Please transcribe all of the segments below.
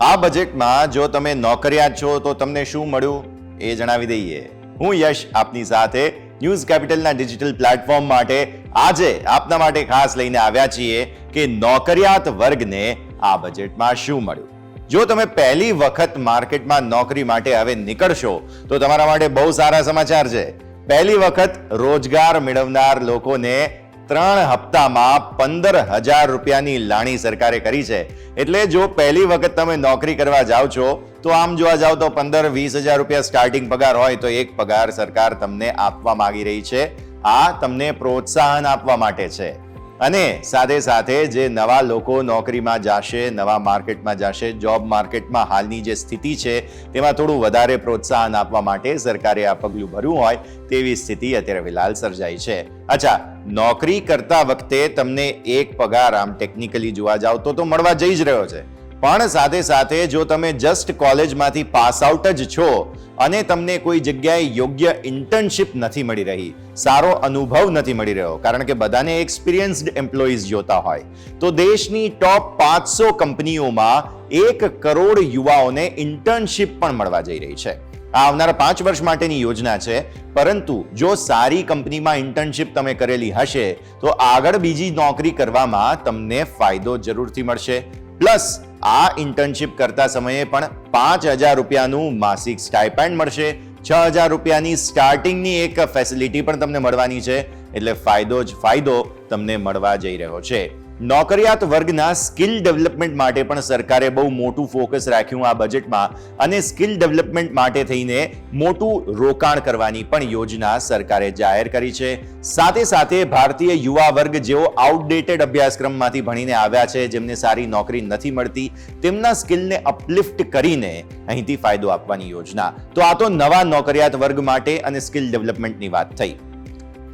આ બજેટમાં જો તમે નોકરિયાત છો તો તમને શું મળ્યું એ જણાવી દઈએ. હું યશ આપની સાથે ન્યૂઝ કેપિટલના ડિજિટલ પ્લેટફોર્મ માટે આજે આપના માટે ખાસ લઈને આવ્યા છીએ કે નોકરિયાત વર્ગને આ બજેટમાં શું મળ્યું. જો તમે પહેલી વખત માર્કેટમાં નોકરી માટે હવે નીકળશો, તો તમારા માટે બહુ સારા સમાચાર છે. પહેલી વખત રોજગાર મેળવનાર લોકોને ત્રણ હપ્તામાં પંદર હજાર રૂપિયાની લાણી સરકારે કરી છે. એટલે જો પહેલી વખત તમે નોકરી કરવા જાઓ છો, તો આમ જોવા જાઓ તો પંદર વીસ હજાર રૂપિયા સ્ટાર્ટિંગ પગાર હોય તો એક પગાર સરકાર તમને આપવા માંગી રહી છે. આ તમને પ્રોત્સાહન આપવા માટે છે. અને સાથે સાથે જે નવા લોકો નોકરીમાં જશે, નવા માર્કેટમાં જશે, જોબ માર્કેટમાં હાલની જે સ્થિતિ છે, તેમાં થોડું વધારે પ્રોત્સાહન આપવા માટે સરકારે આ પગલું ભર્યું હોય તેવી સ્થિતિ અત્યારે ફિલહાલ સર્જાઈ છે. અચ્છા, નોકરી કરતા વખતે તમને એક પગાર આમ ટેકનિકલી જોવા જાવ તો તો મળવા જઈ જ રહ્યો છે. પણ સાથે સાથે જો તમે જસ્ટ કોલેજમાંથી પાસ આઉટ જ છો અને તમને કોઈ જગ્યાએ યોગ્ય ઇન્ટર્નશિપ નથી મળી રહી, સારો અનુભવ નથી મળી રહ્યો, કારણ કે બધાને એક્સપિરિયન્સ્ડ એમ્પ્લોઈઝ જોતા હોય, તો દેશની ટોપ પાંચસો કંપનીઓમાં એક કરોડ યુવાઓને ઇન્ટર્નશિપ પણ મળવા જઈ રહી છે. આ આવનારા પાંચ વર્ષ માટેની યોજના છે, પરંતુ જો સારી કંપનીમાં ઇન્ટર્નશિપ તમે કરેલી હશે, તો આગળ બીજી નોકરી કરવામાં તમને ફાયદો જરૂરથી મળશે. પ્લસ આ ઇન્ટર્નશિપ કરતા સમયે પણ પાંચ હજાર રૂપિયાનું માસિક સ્ટાઇપેન્ડ મળશે. છ હજાર રૂપિયાની સ્ટાર્ટિંગની એક ફેસિલિટી પણ તમને મળવાની છે. એટલે ફાયદો જ ફાયદો તમને મળવા જઈ રહ્યો છે. નોકરિયાત વર્ગના સ્કિલ ડેવલપમેન્ટ માટે પણ સરકારે બહુ મોટું ફોકસ રાખ્યું આ બજેટમાં અને સ્કિલ ડેવલપમેન્ટ માટે થઈને મોટું રોકાણ કરવાની પણ યોજના સરકારે જાહેર કરી છે. સાથે સાથે ભારતીય યુવા વર્ગ જેઓ આઉટડેટેડ અભ્યાસક્રમમાંથી ભણીને આવ્યા છે, જેમને સારી નોકરી નથી મળતી, તેમના સ્કિલને અપલિફ્ટ કરીને અહીંથી ફાયદો આપવાની યોજના. તો આ તો નવા નોકરિયાત વર્ગ માટે અને સ્કિલ ડેવલપમેન્ટની વાત થઈ.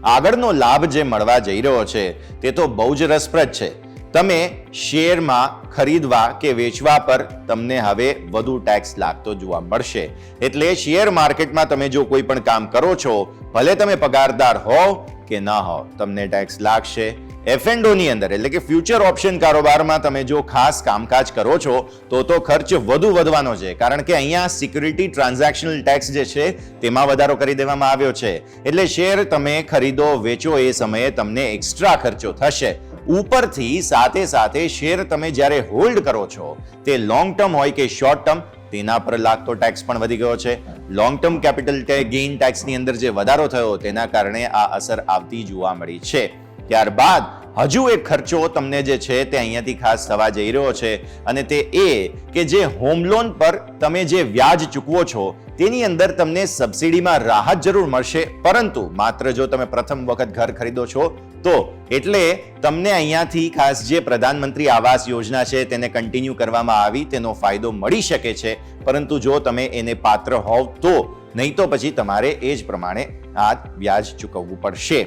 આગળનો લાભ જે મળવા જઈ રહ્યો છે, તે તો બહુ જ રસપ્રદ છે. તમે શેરમાં ખરીદવા કે વેચવા પર તમને હવે વધુ ટેક્સ લાગતો જોવા મળશે. એટલે શેર માર્કેટમાં તમે જો કોઈ પણ કામ કરો છો, ભલે તમે પગારદાર હો કે ન હો તમને ટેક્સ લાગશે. ની અંદર, એટલે કે ફ્યુચર ઓપ્શન કારોબારમાં તમે જો ખાસ કામકાજ કરો છો, તો તો ખર્ચ વધુ વધવાનો છે. કારણ કે અહીંયા સિક્યુરિટી ટ્રાન્ઝેક્શનલ ટેક્સ જે છે, તેમાં વધારો કરી દેવામાં આવ્યો છે. એટલે શેર તમે ખરીદો, વેચો એ સમયે તમને એક્સ્ટ્રા ખર્ચો થશે. ઉપરથી સાથે સાથે શેર તમે જ્યારે હોલ્ડ કરો છો, તે લોંગ ટર્મ હોય કે શોર્ટ ટર્મ તેના પર લાગતો ટેક્સ પણ વધી ગયો છે. લોંગ ટર્મ કેપિટલ ગેઇન ટેક્સની અંદર જે વધારો થયો, તેના કારણે આ અસર આવતી જોવા મળી છે. ત્યારબાદ હજુ એક ખર્ચો તમને જે છે તે અહીંયાથી ખાસ થવા જઈ રહ્યો છે અને તે એ કે જે હોમ લોન પર તમે જે વ્યાજ ચૂકવો છો તેની અંદર તમને સબસિડીમાં રાહત જરૂર મળશે. પરંતુ માત્ર જો તમે પ્રથમ વખત ઘર ખરીદો છો, તો એટલે તમને અહીંયાથી ખાસ જે પ્રધાનમંત્રી આવાસ યોજના છે તેને કન્ટિન્યુ કરવામાં આવી તેનો ફાયદો મળી શકે છે. પરંતુ જો તમે એને પાત્ર હોવ તો નહીં તો પછી તમારે એ જ પ્રમાણે આ વ્યાજ ચૂકવવું પડશે.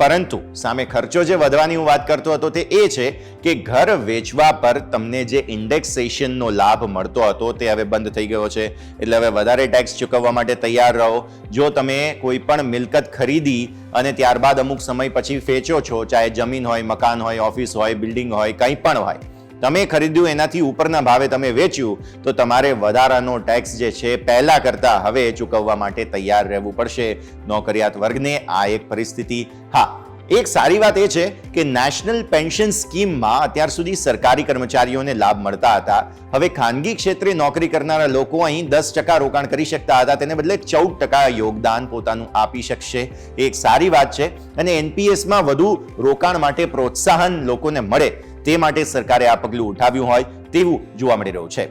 પરંતુ સામે ખર્ચો જે વધવાની હું વાત કરતો હતો તે એ છે કે ઘર વેચવા પર તમને જે ઇન્ડેક્સેશનનો લાભ મળતો હતો તે હવે બંધ થઈ ગયો છે. એટલે હવે વધારે ટેક્સ ચૂકવવા માટે તૈયાર રહો. જો તમે કોઈ પણ મિલકત ખરીદી અને ત્યારબાદ અમુક સમય પછી વેચો છો, ચાહે જમીન હોય, મકાન હોય, ઓફિસ હોય બિલ્ડિંગ હોય, કંઈ પણ હોય તમે ખરીદ્યું, એનાથી ઉપરના ભાવે તમે વેચ્યું, તો તમારે વધારાનો ટેક્સ જે છે, પહેલા કરતા હવે ચૂકવવા માટે તૈયાર રહેવું પડશે. નોકરિયાત વર્ગને આ એક પરિસ્થિતિ, હા, એક સારી વાત એ છે કે નેશનલ પેન્શન સ્કીમમાં અત્યાર સુધી સરકારી કર્મચારીઓને લાભ મળતા હતા. હવે ખાનગી ક્ષેત્રે નોકરી કરનારા લોકો અહીં દસ ટકા રોકાણ કરી શકતા હતા, તેને બદલે ચૌદ ટકા યોગદાન પોતાનું આપી શકશે. એક સારી વાત છે અને એનપીએસમાં વધુ રોકાણ માટે પ્રોત્સાહન લોકોને મળે. તે માટે સરકારે આ પગલું ઉઠાવ્યું હોય તેવું જોવા મળી રહ્યું છે.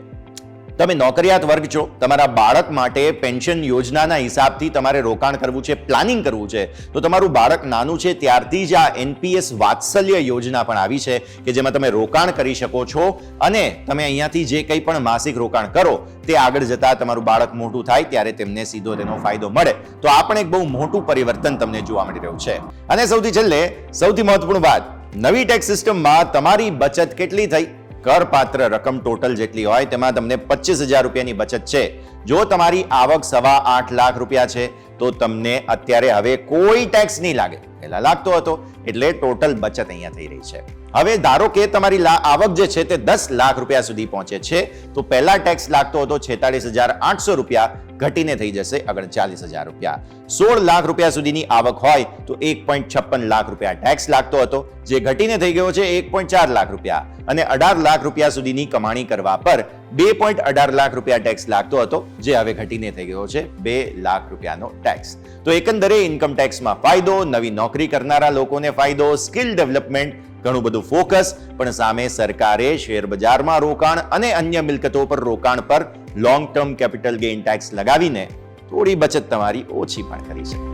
તમે નોકરિયાત વર્ગ છો, તમારા બાળક માટે પેન્શન યોજનાના હિસાબથી તમારે રોકાણ કરવું છે, પ્લાનિંગ કરવું છે, તો તમારું બાળક નાનું છે ત્યારથી જ આ એનપીએસ વાત્સલ્ય યોજના પણ આવી છે કે જેમાં તમે રોકાણ કરી શકો છો અને તમે અહીંયાથી જે કંઈ પણ માસિક રોકાણ કરો, તે આગળ જતા તમારું બાળક મોટું થાય ત્યારે તેમને સીધો તેનો ફાયદો મળે. તો આ પણ એક બહુ મોટું પરિવર્તન તમને જોવા મળી રહ્યું છે. અને સૌથી છેલ્લે, સૌથી મહત્વપૂર્ણ વાત નવી ટેક્સ સિસ્ટમમાં તમારી બચત કેટલી થઈ? કરપાત્ર રકમ ટોટલ જેટલી હોય તેમાં તમને પચીસ હજાર રૂપિયાની બચત છે. જો તમારી આવક સવા આઠ લાખ રૂપિયા છે, તો તમને અત્યારે હવે કોઈ ટેક્સ નહીં લાગે. પહેલા લાગતો હતો એટલે ટોટલ બચત અહીંયા થઈ રહી છે. હવે ધારો કે તમારી આવક જે છે તે દસ લાખ રૂપિયા સુધી પહોંચે છે, તો પહેલા ટેક્સ લાગતો હતો છેતાલીસ હજાર આઠસો રૂપિયા, ઘટીને થઈ જશે ઓગણચાલીસ હજાર રૂપિયા. સોળ લાખ રૂપિયા સુધીની આવક હોય તો એક પોઈન્ટ છપ્પન લાખ રૂપિયા ટેક્સ લાગતો હતો, જે ઘટીને થઈ ગયો છે એક પોઈન્ટ ચાર લાખ રૂપિયા. અને અઢાર લાખ રૂપિયા સુધીની કમાણી કરવા પર બે પોઈન્ટ અઢાર લાખ રૂપિયા ટેક્સ લાગતો હતો, જે હવે ઘટીને થઈ ગયો છે બે લાખ રૂપિયાનો ટેક્સ તો એકંદરે ઇન્કમ ટેક્સમાં ફાયદો, નવી નોકરી કરનારા લોકોને ફાયદો, સ્કિલ ડેવલપમેન્ટ ઘણું બધું ફોકસ, પણ સામે સરકારે શેર બજારમાં રોકાણ અને અન્ય મિલકતો પર રોકાણ પર long term capital gain tax લગાવીને થોડી બચત તમારી ઓછી પણ કરી છે